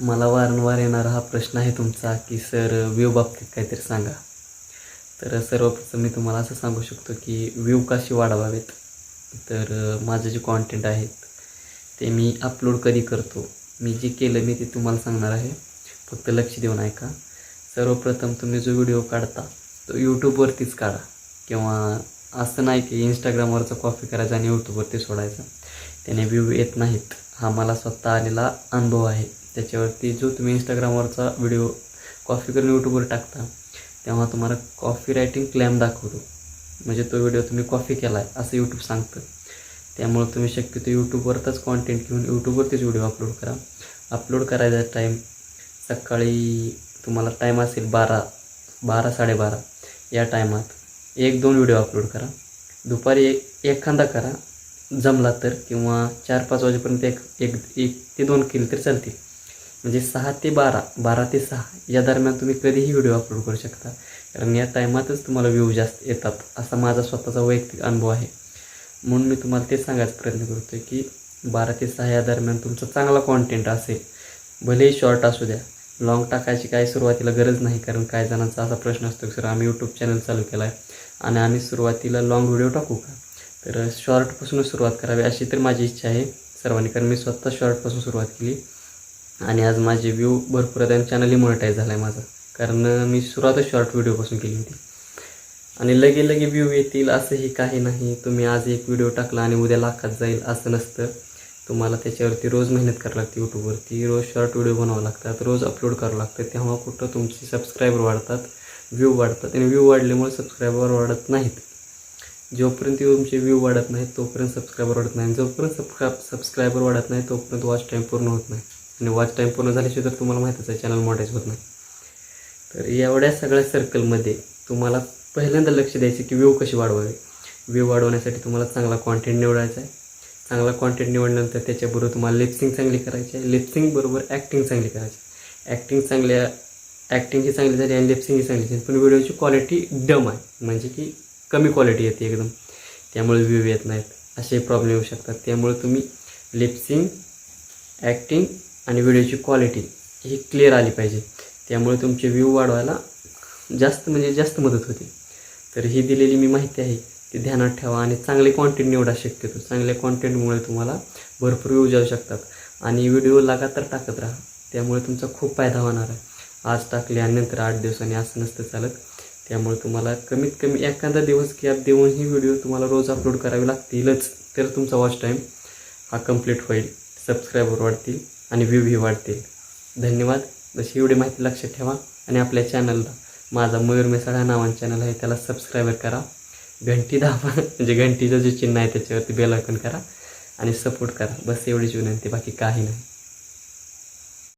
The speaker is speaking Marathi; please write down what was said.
मला वारंवार येणारा हा प्रश्न आहे तुमचा की सर व्ह्यू बाबतीत काहीतरी सांगा. तर सर्वप्रथम मी तुम्हाला असं सांगू शकतो की व्ह्यू कशी वाढवावेत? तर माझं जे कॉन्टेंट आहेत ते मी अपलोड कधी करतो? मी जे केलं मी ते तुम्हाला सांगणार आहे. फक्त लक्ष देऊन ऐका. सर्वप्रथम तुम्ही जो व्हिडिओ काढता तो यूट्यूबवरतीच काढा. किंवा असं नाही की इंस्टाग्रामवरचा कॉपी करायचा आणि यूट्यूबवरती सोडायचा. त्याने व्ह्यू येत नाहीत. हा मला स्वतः आलेला अनुभव आहे. त्याच्यावरती जो तुम्ही इंस्टाग्रामवरचा व्हिडिओ कॉफी करून यूट्यूबवर टाकता तेव्हा तुम्हाला कॉफी रायटिंग क्लॅम दाखवतो. म्हणजे तो व्हिडिओ तुम्ही कॉफी केला आहे असं यूट्यूब सांगतं. त्यामुळे तुम्ही शक्यतो यूट्यूबवरचाच कॉन्टेंट घेऊन यूट्यूबवरतीच व्हिडिओ अपलोड करा. अपलोड करायचा टाईम सकाळी तुम्हाला टाईम असेल बारा बारा साडेबारा. या टायमात एक दोन व्हिडिओ अपलोड करा. दुपारी एक एखादा करा. जमला तर किंवा चार पाच वाजेपर्यंत एक एक एक ते दोन केले तरी चालतील. म्हणजे सहा ते बारा बारा ते सहा या दरम्यान तुम्ही कधीही व्हिडिओ अपलोड करू शकता. कारण या टायमातच तुम्हाला व्ह्यू जास्त येतात असा माझा स्वतःचा वैयक्तिक अनुभव आहे. म्हणून मी तुम्हाला ते सांगायचा प्रयत्न करतो आहे की बारा ते सहा या दरम्यान तुमचा चांगला कॉन्टेंट असेल भलेही शॉर्ट असू द्या लॉंग टाकायची काही सुरुवातीला गरज नाही कारण काही जणांचा असा प्रश्न असतो की सर आम्ही यूट्यूब चॅनल चालू केला आहे आणि आम्ही सुरुवातीला लॉंग व्हिडिओ टाकू का? तर शॉर्टपासूनच सुरुवात करावी अशी तर माझी इच्छा आहे सर्वांनी कारण मी स्वतः शॉर्टपासून सुरुवात केली. आणि आज माझे व्ह्यू भरपूर आहेत आणि चॅनलही मोनिटाईज झाला आहे माझा. कारण मी सुरुवातच शॉर्ट व्हिडिओपासून केली होती. आणि लगे लगे व्ह्यू येतील असंही काही नाही. तुम्ही आज एक व्हिडिओ टाकला आणि उद्या लाखात जाईल असं नसतं. तुम्हाला त्याच्यावरती रोज मेहनत करावी लागते यूट्यूबवरती रोज शॉर्ट व्हिडिओ बनवावं लागतात रोज अपलोड करावं लागतं. तेव्हा कुठं तुमचे सबस्क्रायबर वाढतात व्ह्यू वाढतात. आणि व्ह्यू वाढल्यामुळे सबस्क्रायबर वाढत नाहीत. जोपर्यंत तुमचे व्ह्यू वाढत नाहीत तोपर्यंत सबस्क्रायबर वाढत नाही. जोपर्यंत सबस्क्रा सबस्क्रायबर वाढत नाही तोपर्यंत वॉच टाईम पूर्ण होत नाही. आणि वॉच टाईम पूर्ण झाल्याशिवाय तर तुम्हाला माहीतच आहे चॅनल मोठायच होत नाही. तर एवढ्या सगळ्या सर्कलमध्ये तुम्हाला पहिल्यांदा लक्ष द्यायचं की व्ह्यू कशी वाढवावी. व्ह्यू वाढवण्यासाठी तुम्हाला चांगला कॉन्टेंट निवडायचा आहे. चांगला कॉन्टेंट निवडल्यानंतर त्याच्याबरोबर तुम्हाला लिप्सिंग चांगली करायची आहे. लिप्सिंगबरोबर ॲक्टिंग चांगली करायची ॲक्टिंग चांगल्या ॲक्टिंगची चांगली झाली आणि लिप्सिंगची चांगली झाली. पण व्हिडिओची क्वालिटी डम आहे. म्हणजे की कमी क्वालिटी येते एकदम. त्यामुळे व्ह्यू येत नाहीत. असे प्रॉब्लेम येऊ शकतात. त्यामुळे तुम्ही लिप्सिंग ॲक्टिंग आणि व्हिडिओची क्वालिटी ही क्लिअर आली पाहिजे. त्यामुळे तुमचे व्ह्यू वाढवायला जास्त म्हणजे जास्त मदत होते. तर ही दिलेली मी माहिती आहे ती ध्यानात ठेवा आणि चांगले कॉन्टेंट निवडा शक्यतो. चांगल्या कॉन्टेंटमुळे तुम्हाला भरपूर व्ह्यू जाऊ शकतात. आणि व्हिडिओ लगातार टाकत राहा. त्यामुळे तुमचा खूप फायदा होणार आहे. आज टाकले आणि नंतर आठ दिवसांनी असं नसतं चालत. त्यामुळे तुम्हाला कमीत कमी एखादा दिवस गॅप देऊन ही व्हिडिओ तुम्हाला रोज अपलोड करावी लागतीलच. तर तुमचा वॉच टाईम हा कंप्लीट होईल. सबस्क्रायबर वाढतील. आणि व्ह्यूही वाढतील. धन्यवाद. जशी एवढी माहिती लक्षात ठेवा आणि आपल्या चॅनलला माझा मयूर मेसाळ हा नावान चॅनल आहे त्याला सबस्क्राईबर करा. घंटी दाबा म्हणजे घंटीचं जे चिन्ह आहे त्याच्यावरती बेल आयकॉन करा आणि सपोर्ट करा. बस एवढीच विनंती बाकी काही नाही.